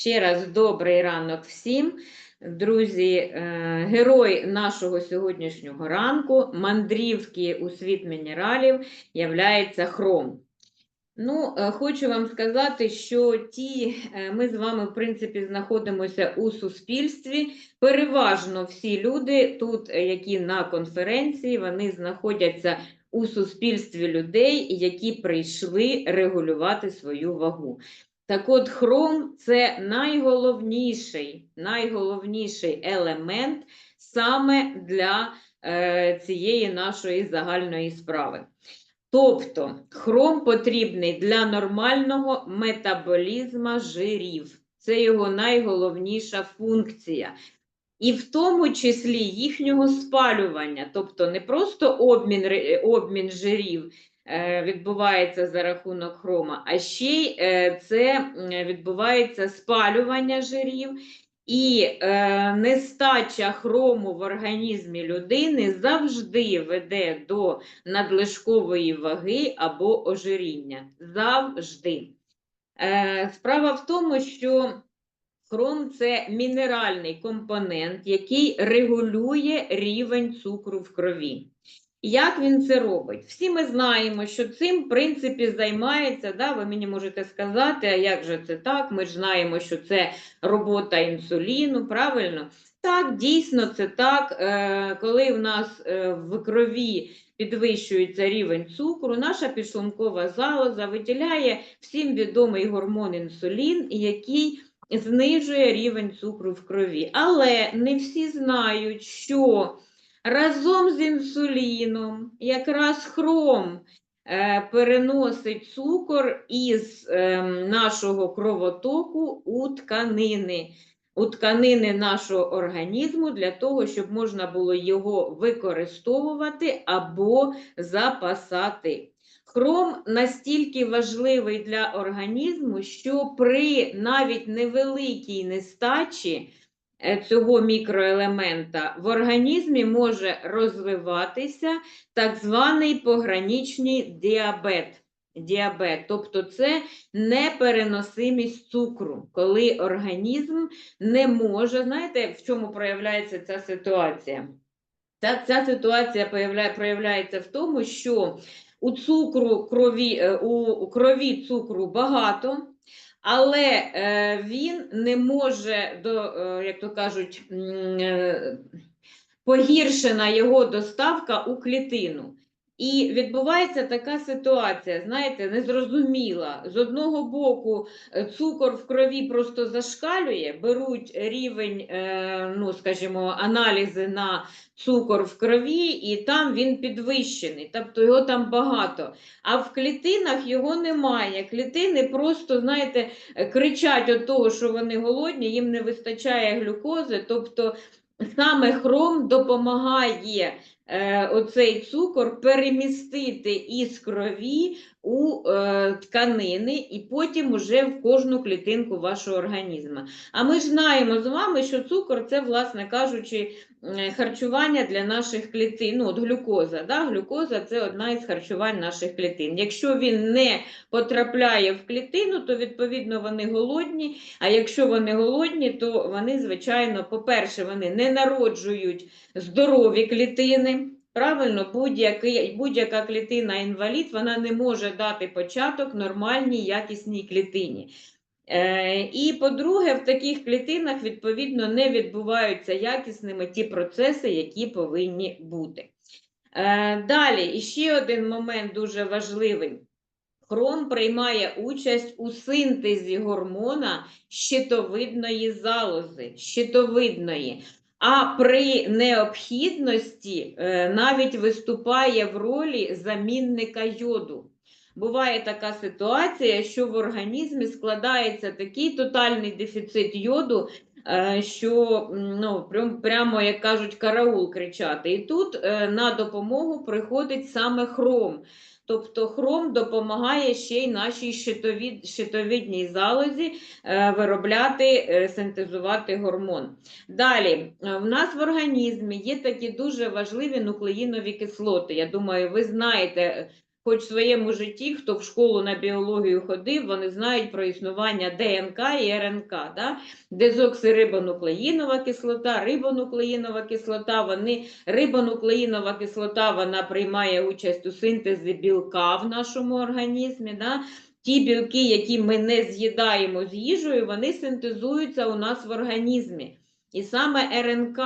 Ще раз добрий ранок всім. Друзі, е, герой нашого сьогоднішнього ранку, мандрівки у світ мінералів, являється хром. Ну, е, хочу вам сказати, що ті, е, ми з вами, в принципі, знаходимося у суспільстві. Переважно всі люди тут, які на конференції, вони знаходяться у суспільстві людей, які прийшли регулювати свою вагу. Так от, хром це найголовніший, найголовніший елемент саме для е, цієї нашої загальної справи. Тобто хром потрібний для нормального метаболізму жирів. Це його найголовніша функція. І в тому числі їхнього спалювання, тобто не просто обмін, обмін жирів відбувається за рахунок хрома, а ще й е, це відбувається спалювання жирів. І е, нестача хрому в організмі людини завжди веде до надлишкової ваги або ожиріння. Завжди. Е, справа в тому, що хром це мінеральний компонент, який регулює рівень цукру в крові. Як він це робить? Всі ми знаємо, що цим, в принципі, займається, да, ви мені можете сказати, а як же це так? Ми ж знаємо, що це робота інсуліну, правильно? Так, дійсно, це так. Е, коли в нас е, в крові підвищується рівень цукру, наша підшлункова залоза виділяє всім відомий гормон інсулін, який знижує рівень цукру в крові. Але не всі знають, що разом з інсуліном якраз хром е, переносить цукор із ем, нашого кровотоку у тканини. У тканини нашого організму для того, щоб можна було його використовувати або запасати. Хром настільки важливий для організму, що при навіть невеликій нестачі цього мікроелемента в організмі може розвиватися так званий пограничний діабет. Діабет, тобто це непереносимість цукру, коли організм не може, знаєте, в чому проявляється ця ситуація? Ця, ця ситуація проявляє, проявляється в тому, що у цукру крові, е, у крові цукру багато, але е, він не може, до, е, як то кажуть, е, погіршена його доставка у клітину. І відбувається така ситуація, знаєте, незрозуміла. З одного боку, е, цукор в крові просто зашкалює, беруть рівень, е, ну, скажімо, аналізи на цукор в крові, і там він підвищений, тобто його там багато. А в клітинах його немає. Клітини просто, знаєте, кричать від того, що вони голодні, їм не вистачає глюкози. Тобто саме хром допомагає оцей цукор перемістити із крові у е, тканини і потім уже в кожну клітинку вашого організму. А ми ж знаємо з вами, що цукор це, власне кажучи, е, харчування для наших клітин. Ну, от глюкоза. Да? Глюкоза це одна із харчувань наших клітин. Якщо він не потрапляє в клітину, то відповідно вони голодні. А якщо вони голодні, то вони, звичайно, по-перше, вони не народжують здорові клітини. Правильно, будь-яка клітина інвалід вона не може дати початок нормальній якісній клітині. Е, і по-друге, в таких клітинах відповідно не відбуваються якісними ті процеси, які повинні бути. Е, далі, ще один момент дуже важливий. Хром приймає участь у синтезі гормона щитовидної залози, щитовидної, а при необхідності е, навіть виступає в ролі замінника йоду. Буває така ситуація, що в організмі складається такий тотальний дефіцит йоду, е, що ну, прям, прямо, як кажуть, караул кричати. І тут е, на допомогу приходить саме хром. Тобто хром допомагає ще й нашій щитовід, щитовидній залозі е, виробляти, е, синтезувати гормон. Далі, в нас в організмі є такі дуже важливі нуклеїнові кислоти. Я думаю, ви знаєте, хоч в своєму житті, хто в школу на біологію ходив, вони знають про існування ДНК і РНК. Да? Дезоксирибонуклеїнова кислота, рибонуклеїнова кислота, вони, рибонуклеїнова кислота вона приймає участь у синтезі білка в нашому організмі. Да? Ті білки, які ми не з'їдаємо з їжею, вони синтезуються у нас в організмі. І саме РНК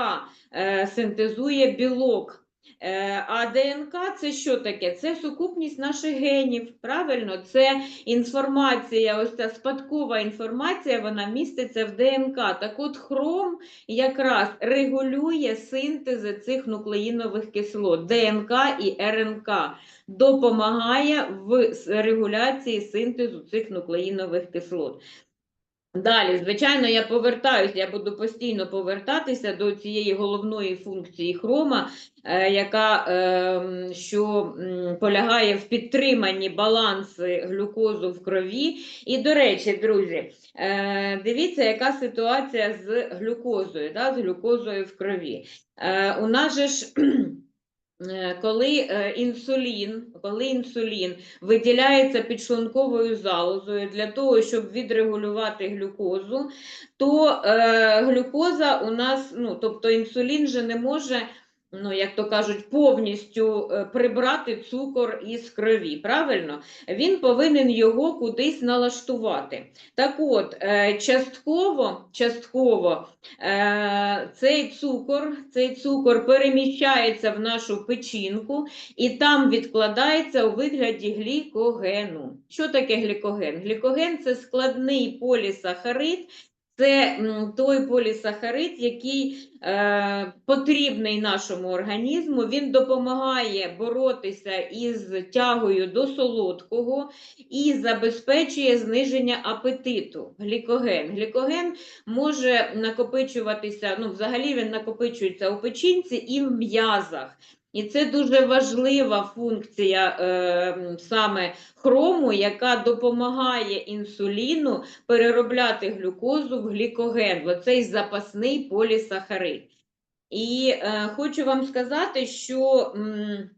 е, синтезує білок. Е, А ДНК це що таке? Це сукупність наших генів. Правильно, це інформація, ось ця спадкова інформація, вона міститься в ДНК. Так от хром якраз регулює синтези цих нуклеїнових кислот ДНК і РНК, допомагає в регуляції синтезу цих нуклеїнових кислот. Далі, звичайно, я повертаюся, я буду постійно повертатися до цієї головної функції хрома, е, яка ем, що полягає в підтриманні балансу глюкозу в крові. І, до речі, друзі, е, дивіться, яка ситуація з глюкозою, да, з глюкозою в крові. Е, У нас же ж. Е, Коли е, інсулін, коли інсулін виділяється підшлунковою залозою для того, щоб відрегулювати глюкозу, то е, глюкоза у нас, ну, тобто інсулін же не може, ну, як то кажуть, повністю е, прибрати цукор із крові. Правильно? Він повинен його кудись налаштувати. Так от, е, частково, частково е, цей цукор, цей цукор переміщається в нашу печінку і там відкладається у вигляді глікогену. Що таке глікоген? Глікоген це складний полісахарид. Це той полісахарид, який е, потрібний нашому організму. Він допомагає боротися із тягою до солодкого і забезпечує зниження апетиту. Глікоген. Глікоген може накопичуватися, ну, взагалі він накопичується у печінці і в м'язах. І це дуже важлива функція е, саме хрому, яка допомагає інсуліну переробляти глюкозу в глікоген, оцей запасний полісахарид. І е, хочу вам сказати, що м,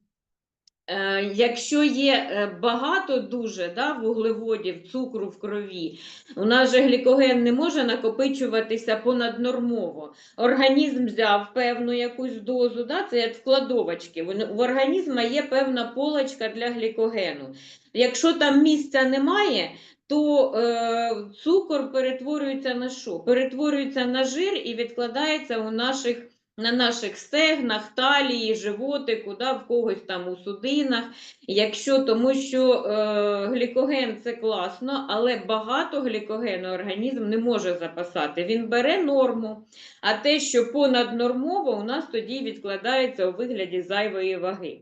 якщо є е, багато дуже да, вуглеводів, цукру в крові, у нас же глікоген не може накопичуватися понаднормово. Організм взяв певну якусь дозу, да, це як вкладовочки. В організму є певна полочка для глікогену. Якщо там місця немає, то е, цукор перетворюється на що? Перетворюється на жир і відкладається у наших, на наших стегнах, талії, животику, да, в когось там у судинах. Якщо, тому що е, глікоген це класно, але багато глікогену організм не може запасати. Він бере норму, а те, що понаднормово, у нас тоді відкладається у вигляді зайвої ваги.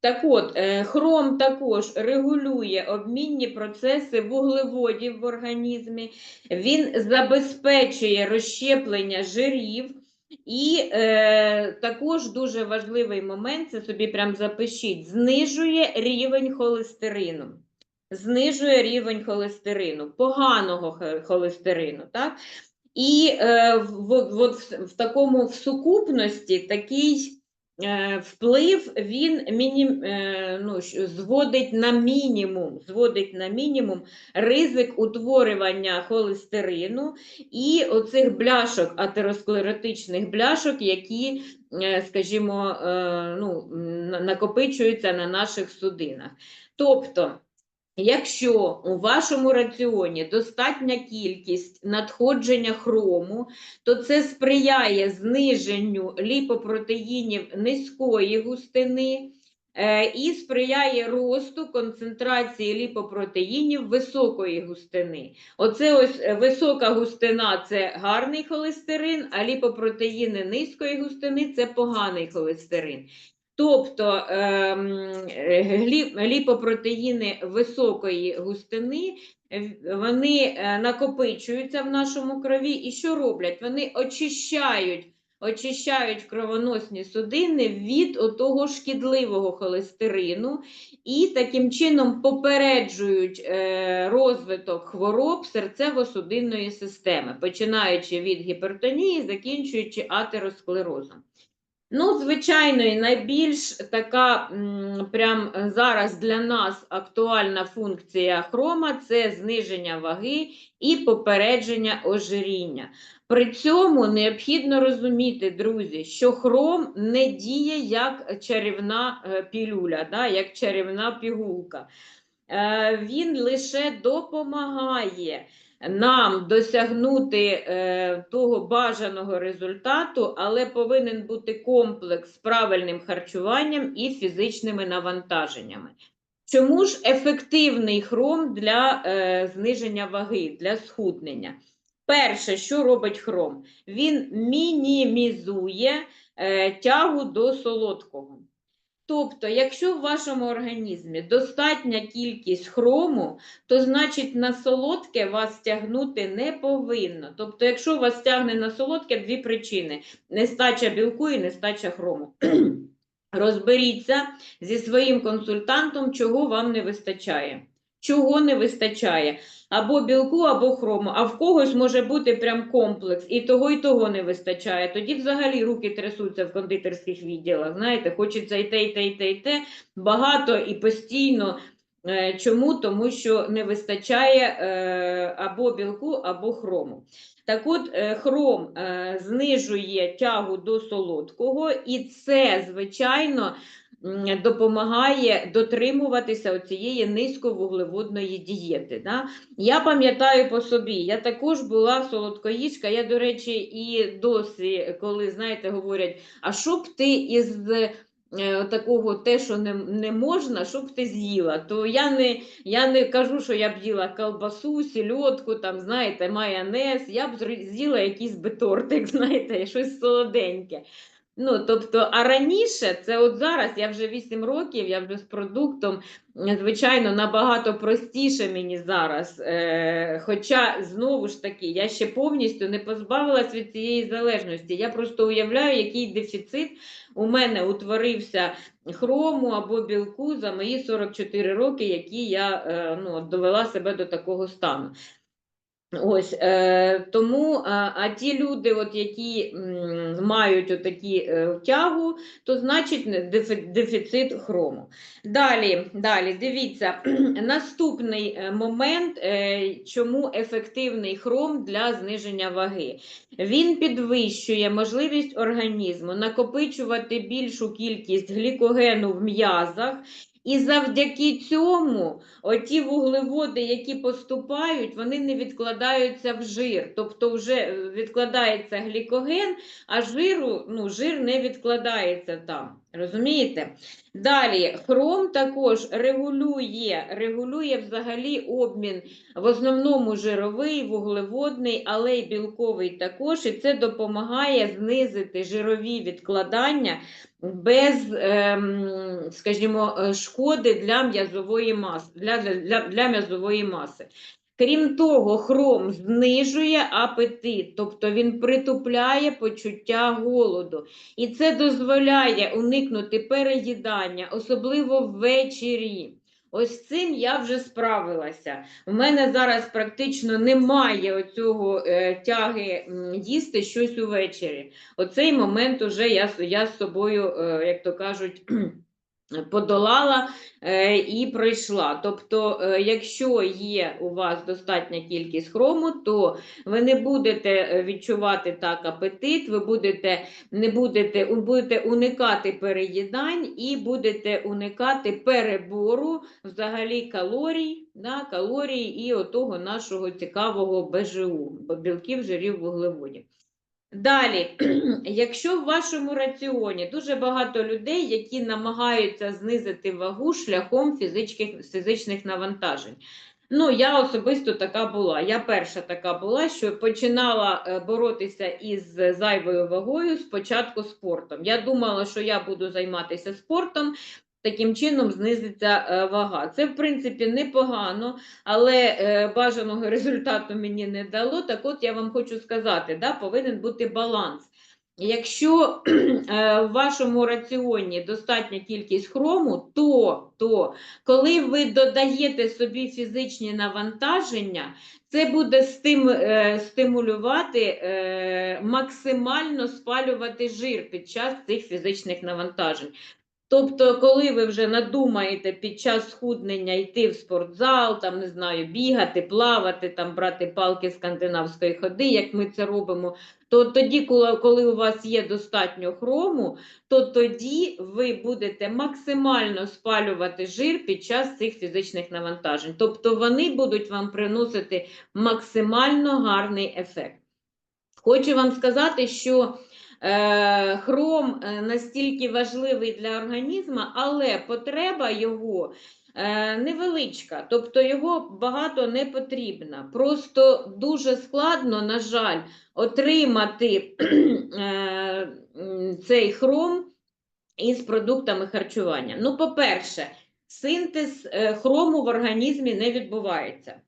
Так от, е, хром також регулює обмінні процеси вуглеводів в організмі, він забезпечує розщеплення жирів. І е, також дуже важливий момент, це собі прям запишіть, знижує рівень холестерину. Знижує рівень холестерину, поганого холестерину. Так? І е, в, в, в, в такому в сукупності такий вплив він мінім, е, ну, зводить на мінімум, зводить на мінімум ризик утворювання холестерину і оцих бляшок, атеросклеротичних бляшок, які, е, скажімо, е, ну, накопичуються на наших судинах. Тобто, Якщо у вашому раціоні достатня кількість надходження хрому, то це сприяє зниженню ліпопротеїнів низької густини е, і сприяє росту концентрації ліпопротеїнів високої густини. Оце ось е, висока густина це гарний холестерин, а ліпопротеїни низької густини це поганий холестерин. Тобто ем, ліпопротеїни високої густини е, вони е, накопичуються в нашому крові. І що роблять? Вони очищають, очищають кровоносні судини від отого шкідливого холестерину і таким чином попереджують е, розвиток хвороб серцево-судинної системи, починаючи від гіпертонії, закінчуючи атеросклерозом. Ну, звичайно, і найбільш така прям е, зараз для нас актуальна функція хрома це зниження ваги і попередження ожиріння. При цьому необхідно розуміти, друзі, що хром не діє як чарівна е, пілюля, да, як чарівна пігулка. Е, Він лише допомагає нам досягнути е, того бажаного результату, але повинен бути комплекс з правильним харчуванням і фізичними навантаженнями. Чому ж ефективний хром для е, зниження ваги, для схуднення? Перше, що робить хром? Він мінімізує е, тягу до солодкого. Тобто, якщо в вашому організмі достатня кількість хрому, то значить на солодке вас тягнути не повинно. Тобто, якщо вас тягне на солодке, дві причини: нестача білку і нестача хрому. Розберіться зі своїм консультантом, чого вам не вистачає. Чого не вистачає? Або білку, або хрому. А в когось може бути прям комплекс, і того, і того не вистачає. Тоді взагалі руки трясуться в кондитерських відділах. Знаєте, хочеться і те, і те, і те, і те. Багато і постійно. Е, Чому? Тому що не вистачає е, або білку, або хрому. Так от, е, хром знижує тягу до солодкого, і це, звичайно, допомагає дотримуватися цієї низьковуглеводної дієти. Да? Я пам'ятаю по собі, я також була солодкоїжка. Я, до речі, і досі, коли, знаєте, говорять, а що б ти із е, такого те, що не, не можна, щоб ти з'їла. То я не, я не кажу, що я б їла колбасу, сільотку, там, знаєте, майонез, я б з'їла якийсь би тортик, знаєте, щось солоденьке. Ну, тобто, а раніше, це от зараз, я вже 8 років, я вже з продуктом, звичайно, набагато простіше мені зараз. Е, хоча, знову ж таки, я ще повністю не позбавилась від цієї залежності. Я просто уявляю, який дефіцит у мене утворився хрому або білку за мої 44 роки, які я е, ну, довела себе до такого стану. Ось е, тому, а, а ті люди, от, які м, мають отакі е, тягу, то значить дефіцит хрому. Далі, далі, дивіться, наступний е, момент, е, чому ефективний хром для зниження ваги. Він підвищує можливість організму накопичувати більшу кількість глікогену в м'язах, і завдяки цьому оті вуглеводи, які поступають, вони не відкладаються в жир. Тобто вже е, відкладається глікоген, а жиру, ну, жир не відкладається там. Розумієте? Далі, хром також регулює, регулює взагалі обмін в основному жировий, вуглеводний, але й білковий також. І це допомагає знизити жирові відкладання без, ем, скажімо, е, шкоди для м'язової маси. Для, для, для м'язової маси. Крім того, хром знижує апетит, тобто він притупляє почуття голоду. І це дозволяє уникнути переїдання, особливо ввечері. Ось цим я вже справилася. У мене зараз практично немає оцього е, тяги їсти щось увечері. Оцей момент уже я, я з собою, е, як то кажуть, подолала е, і пройшла. Тобто, е, якщо є у вас достатня кількість хрому, то ви не будете е, відчувати так апетит, ви будете, не будете, будете уникати переїдань і будете уникати перебору взагалі калорій, да, калорій і отого нашого цікавого БЖУ, білків, жирів, вуглеводів. Далі, якщо в вашому раціоні дуже багато людей, які намагаються знизити вагу шляхом фізичних, фізичних навантажень. Ну, я особисто така була. Я перша така була, що починала е, боротися із зайвою вагою спочатку спортом. Я думала, що я буду займатися спортом, таким чином знизиться е, вага. Це, в принципі, непогано, але е, бажаного результату мені не дало. Так от я вам хочу сказати, да, повинен бути баланс. Якщо е, в вашому раціоні достатня кількість хрому, то, то коли ви додаєте собі фізичні навантаження, це буде стим, стимулювати максимально спалювати жир під час цих фізичних навантажень. Тобто, коли ви вже надумаєте під час схуднення йти в спортзал, там не знаю, бігати, плавати, там брати палки скандинавської ходи, як ми це робимо, то тоді, коли, у вас є достатньо хрому, то тоді ви будете максимально спалювати жир під час цих фізичних навантажень. Тобто вони будуть вам приносити максимально гарний ефект. Хочу вам сказати, що хром е, настільки важливий для організму, але потреба його е, невеличка, тобто його багато не потрібно. Просто дуже складно, на жаль, отримати е, цей хром із продуктами харчування. Ну, по-перше, синтез е, хрому в організмі не відбувається.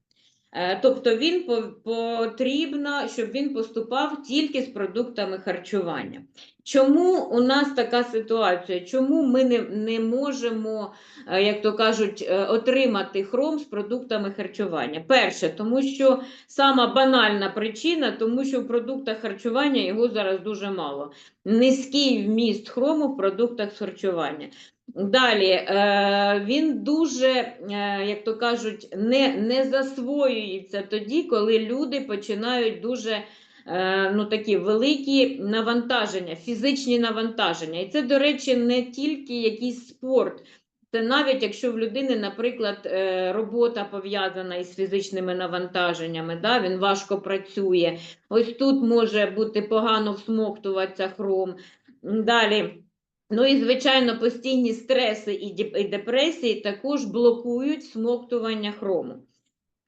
Е, Тобто він по- потрібно, щоб він поступав тільки з продуктами харчування. Чому у нас така ситуація? Чому ми не, не можемо, е, як то кажуть, е, отримати хром з продуктами харчування? Перше, тому що сама банальна причина, тому що в продуктах харчування його зараз дуже мало. Низький вміст хрому в продуктах харчування. Далі, е, він дуже, як то кажуть, не, не засвоюється тоді, коли люди починають дуже ну, такі великі навантаження, фізичні навантаження. І це, до речі, не тільки якийсь спорт. Це навіть якщо в людини, наприклад, е, робота пов'язана із фізичними навантаженнями, да, він важко працює. Ось тут може бути погано всмоктуватися хром. Далі. Ну і, звичайно, постійні стреси і депресії також блокують всмоктування хрому.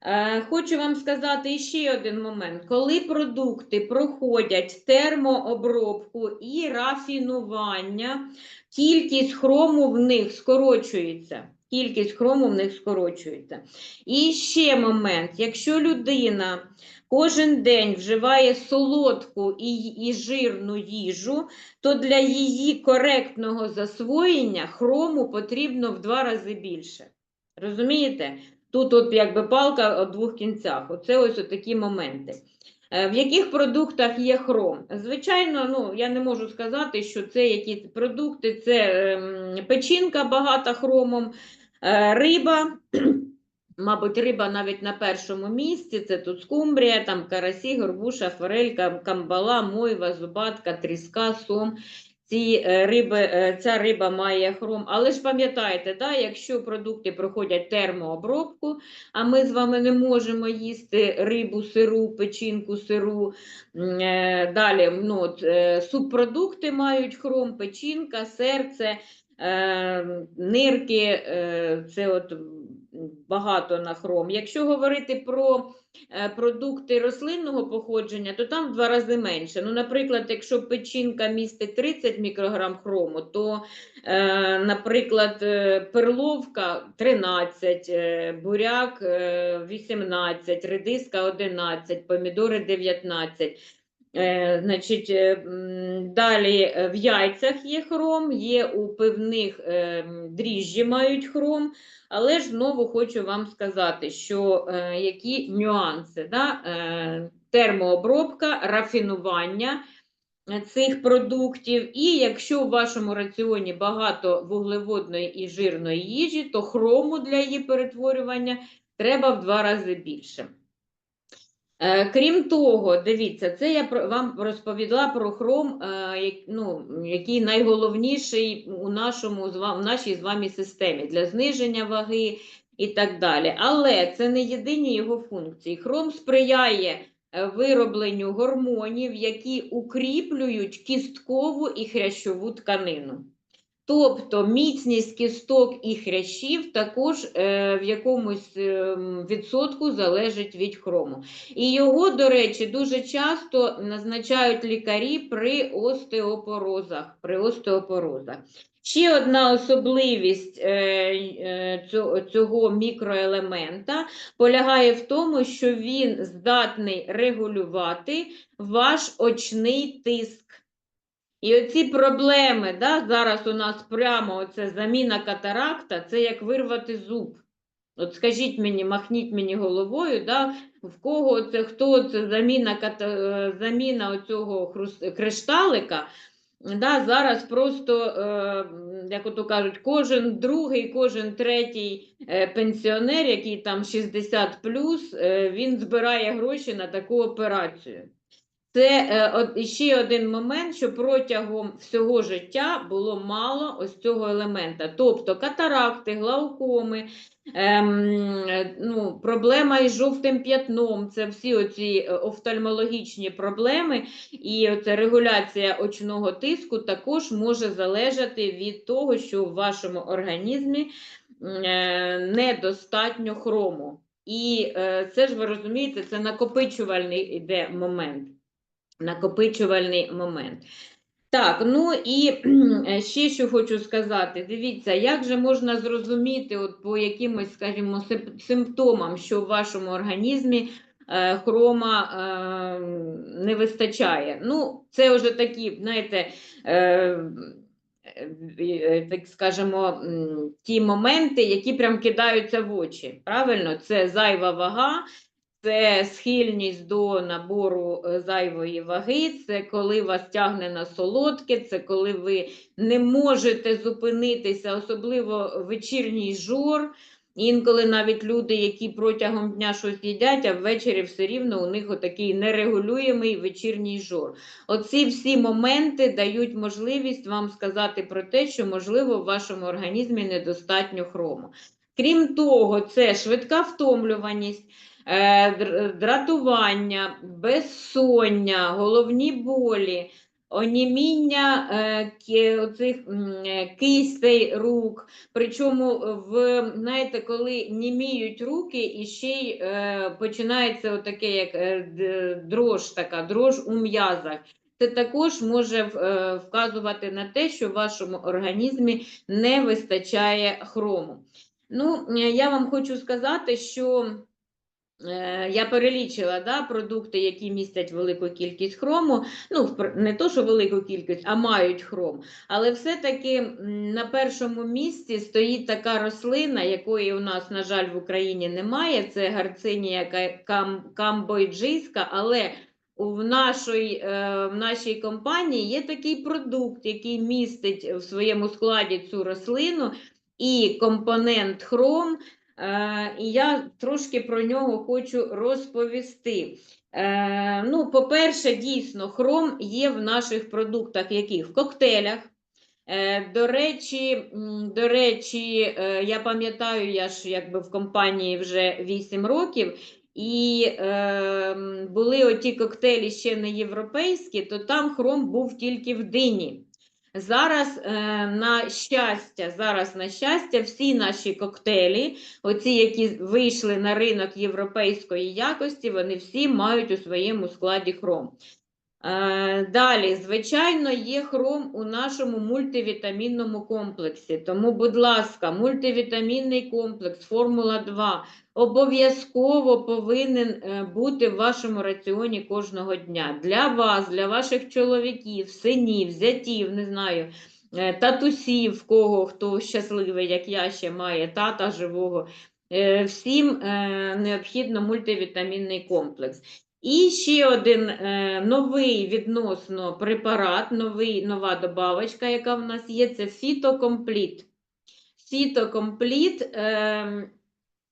Е, Хочу вам сказати ще один момент. Коли продукти проходять термообробку і рафінування, кількість хрому в них скорочується. Кількість хрому в них скорочується. І ще момент: якщо людина кожен день вживає солодку і, і жирну їжу, то для її коректного засвоєння хрому потрібно в два рази більше. Розумієте? Тут от якби палка у двох кінцях. Оце ось такі моменти. Е, В яких продуктах є хром? Звичайно, ну я не можу сказати, що це якісь продукти, це ем, печінка багата хромом, е, риба. Мабуть, риба навіть на першому місці. Це тут скумбрія, там карасі, горбуша, форелька, камбала, мойва, зубатка, тріска, сом. Ці е, риби, е, ця риба має хром. Але ж пам'ятаєте, да, якщо продукти проходять термообробку, а ми з вами не можемо їсти рибу сиру, печінку сиру. е, Далі ну, от, субпродукти мають хром, печінка, серце, нирки, це от багато на хром. Якщо говорити про е, продукти рослинного походження, то там в два рази менше. Ну, наприклад, якщо печінка містить 30 мікрограм хрому, то, е, наприклад, е, перловка 13, е, буряк е, 18, редиска 11, помідори 19. Е, значить, е, далі е, в яйцях є хром, є у пивних дріжджі мають хром, але ж знову хочу вам сказати, що які нюанси, да? термообробка, рафінування цих продуктів, і якщо у вашому раціоні багато вуглеводної і жирної їжі, то хрому для її перетворювання треба в два рази більше. Е, Крім того, дивіться, це я вам розповіла про хром, е, ну, який найголовніший у нашому в нашій з вами системі для зниження ваги і так далі. Але це не єдині його функції. Хром сприяє е, виробленню гормонів, які укріплюють кісткову і хрящову тканину. Тобто міцність кісток і хрящів також е, в якомусь е, відсотку залежить від хрому. І його, до речі, дуже часто назначають лікарі при остеопорозах. При остеопорозах. Ще одна особливість е, е, цього мікроелемента полягає в тому, що він здатний регулювати ваш очний тиск. І оці проблеми, да, зараз у нас прямо оце заміна катаракта, це як вирвати зуб. От скажіть мені, махніть мені головою, да, в кого це, хто це заміна, ката, е, заміна оцього кришталика, да, зараз просто, е, як ото кажуть, кожен другий, кожен третій е, пенсіонер, який там 60 плюс, він збирає гроші на таку операцію. Це е, ще один момент, що протягом всього життя було мало ось цього елемента. Тобто катаракти, глаукоми, ем, е, ну, проблема із жовтим п'ятном, це всі оці е, офтальмологічні проблеми, і оця регуляція очного тиску також може залежати від того, що в вашому організмі недостатньо хрому. І це ж ви розумієте, це накопичувальний іде момент накопичувальний момент. Так, ну і ще що хочу сказати. Дивіться, як же можна зрозуміти от по якимось, скажімо, симптомам, що в вашому організмі е, хрома е, не вистачає. Ну, це вже такі, знаєте, е, так скажемо, ті моменти, які прям кидаються в очі. Правильно, це зайва вага, це схильність до набору е, зайвої ваги, це коли вас тягне на солодке, це коли ви не можете зупинитися, особливо вечірній жор. Інколи навіть люди, які протягом дня щось їдять, а ввечері все рівно у них отакий нерегулюємий вечірній жор. Оці всі моменти дають можливість вам сказати про те, що, можливо, в вашому організмі недостатньо хрому. Крім того, це швидка втомлюваність, дратування, безсоння, головні болі, оніміння е, м, е, кистей рук. Причому в, знаєте, коли німіють руки, і ще й е, починається отаке, як е, дрож така, дрож у м'язах. Це також може е, вказувати на те, що в вашому організмі не вистачає хрому. Ну, е, я вам хочу сказати, що е, я перелічила да, продукти, які містять велику кількість хрому. Ну, не то, що велику кількість, а мають хром. Але все-таки на першому місці стоїть така рослина, якої у нас, на жаль, в Україні немає. Це гарцинія ка- кам, камбойджийська, але в нашій, е, в нашій компанії є такий продукт, який містить в своєму складі цю рослину і компонент хром. Е, і я трошки про нього хочу розповісти. Е, ну, по-перше, дійсно, хром є в наших продуктах, яких? В коктейлях. Е, До речі, до речі, я пам'ятаю, я ж якби в компанії вже 8 років, і е, були оті коктейлі ще не європейські, то там хром був тільки в дині. Зараз, е, на щастя, зараз, на щастя, всі наші коктейлі, оці, які вийшли на ринок європейської якості, вони всі мають у своєму складі хром. Е, Далі, звичайно, є хром у нашому мультивітамінному комплексі. Тому, будь ласка, мультивітамінний комплекс Формула 2 обов'язково повинен е, бути в вашому раціоні кожного дня. Для вас, для ваших чоловіків, синів, зятів, не знаю, е, татусів, кого хто щасливий, як я ще має тата живого. Всім необхідно мультивітамінний комплекс. І ще один е, новий відносно препарат, новий, нова добавочка, яка в нас є, це фітокомпліт. Фітокомпліт, е,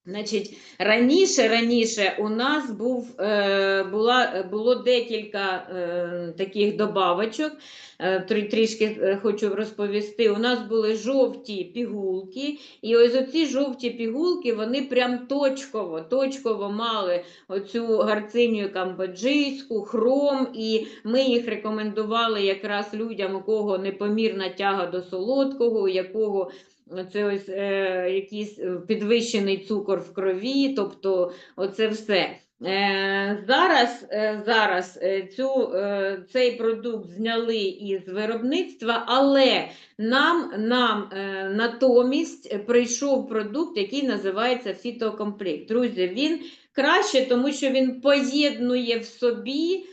значить, раніше, раніше у нас був, е, була, було декілька е, таких добавочок, е, трі- трішки хочу розповісти. У нас були жовті пігулки, і ось оці жовті пігулки, вони прям точково, точково мали оцю гарцинію камбоджийську, хром, і ми їх рекомендували якраз людям, у кого непомірна тяга до солодкого, у якого це ось е, якийсь е, підвищений цукор в крові, тобто оце все. Е, зараз е, зараз е, цю, е, цей продукт зняли із виробництва, але нам, нам е, натомість прийшов продукт, який називається фітокомплект. Друзі, він краще, тому що він поєднує в собі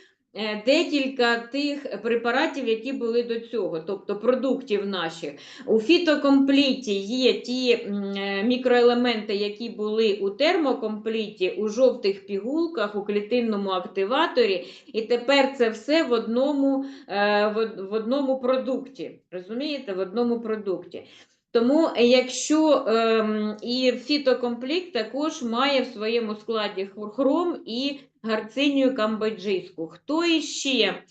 декілька тих препаратів, які були до цього, тобто продуктів наших. У фітокомпліті є ті е, мікроелементи, які були у термокомпліті, у жовтих пігулках, у клітинному активаторі, і тепер це все в одному, е, в одному продукті. Розумієте? В одному продукті. Тому, е, якщо ем, і фітокомплект також має в своєму складі хр- хром і гарцинію камбоджийську. Хто іще? Е,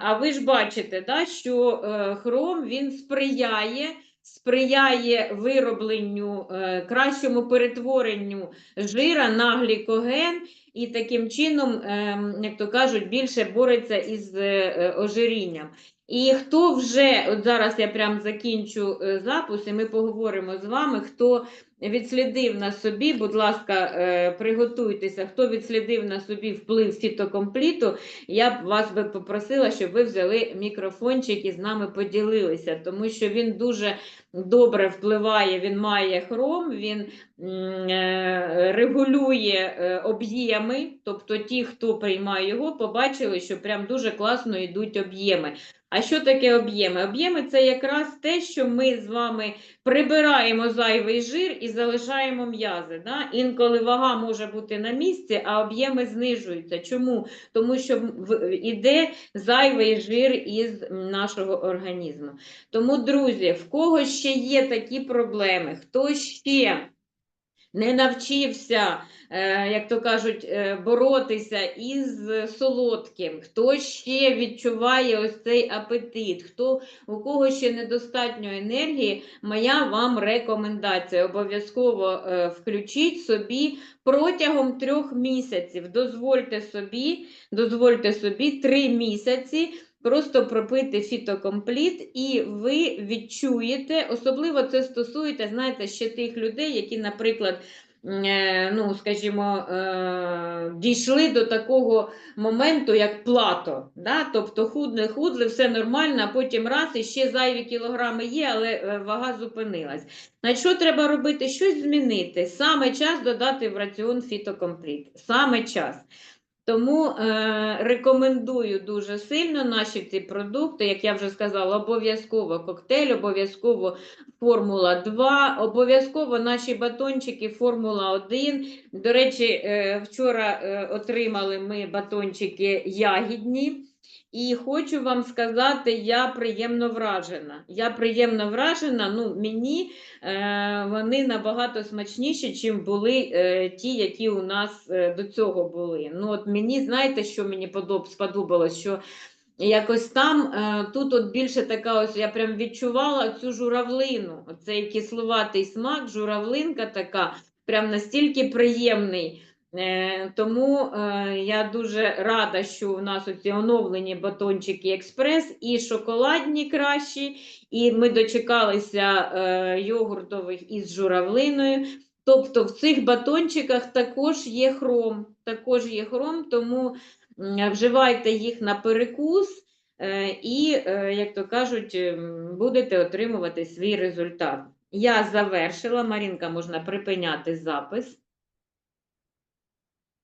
а ви ж бачите, да, що е, хром він сприяє. Сприяє виробленню, е, кращому перетворенню жира на глікоген і таким чином, ем, як то кажуть, більше бореться із ожирінням. І хто вже, от зараз я прям закінчу е, запис, і ми поговоримо з вами, хто відслідив на собі, будь ласка, е, приготуйтеся, хто відслідив на собі вплив фітокомпліту, я б вас би попросила, щоб ви взяли мікрофончик і з нами поділилися, тому що він дуже добре впливає, він має хром, він е, регулює об'єми, тобто ті, хто приймає його, побачили, що прям дуже класно йдуть об'єми. А що таке об'єми? Об'єми це якраз те, що ми з вами прибираємо зайвий жир і залишаємо м'язи. Да? Інколи вага може бути на місці, а об'єми знижуються. Чому? Тому що іде зайвий жир із нашого організму. Тому, друзі, в кого ще є такі проблеми, хто ще не навчився, е, як то кажуть, е, боротися із солодким, хто ще відчуває ось цей апетит, хто, у кого ще недостатньо енергії, моя вам рекомендація. Обов'язково е, включіть собі протягом трьох місяців. Дозвольте собі, дозвольте собі три місяці. Просто пропити фітокомпліт, і ви відчуєте, особливо це стосується, знаєте, ще тих людей, які, наприклад, е, ну, скажімо, е, дійшли до такого моменту, як плато. Да? Тобто худли, худли, все нормально, а потім раз і ще зайві кілограми є, але е, вага зупинилась. Значить, що треба робити? Щось змінити. Саме час додати в раціон фітокомпліт. Саме час. Тому е, рекомендую дуже сильно наші ці продукти, як я вже сказала, обов'язково коктейль, обов'язково Формула 2, обов'язково наші батончики Формула 1. До речі, е, вчора е, отримали ми батончики ягідні. І хочу вам сказати, я приємно вражена. Я приємно вражена, ну, мені е, вони набагато смачніші, чим були е, ті, які у нас е, до цього були. Ну, от мені, знаєте, що мені подоб, сподобалось? Що якось там, е, тут от більше така ось, я прям відчувала цю журавлину, оцей кисловатий смак, журавлинка така, прям настільки приємний. Е, Тому е, я дуже рада, що у нас оці оновлені батончики експрес і шоколадні кращі, і ми дочекалися е, йогуртових із журавлиною. Тобто в цих батончиках також є хром, також є хром, тому вживайте їх на перекус і, як то кажуть, будете отримувати свій результат. Я завершила. Марінка, можна припиняти запис.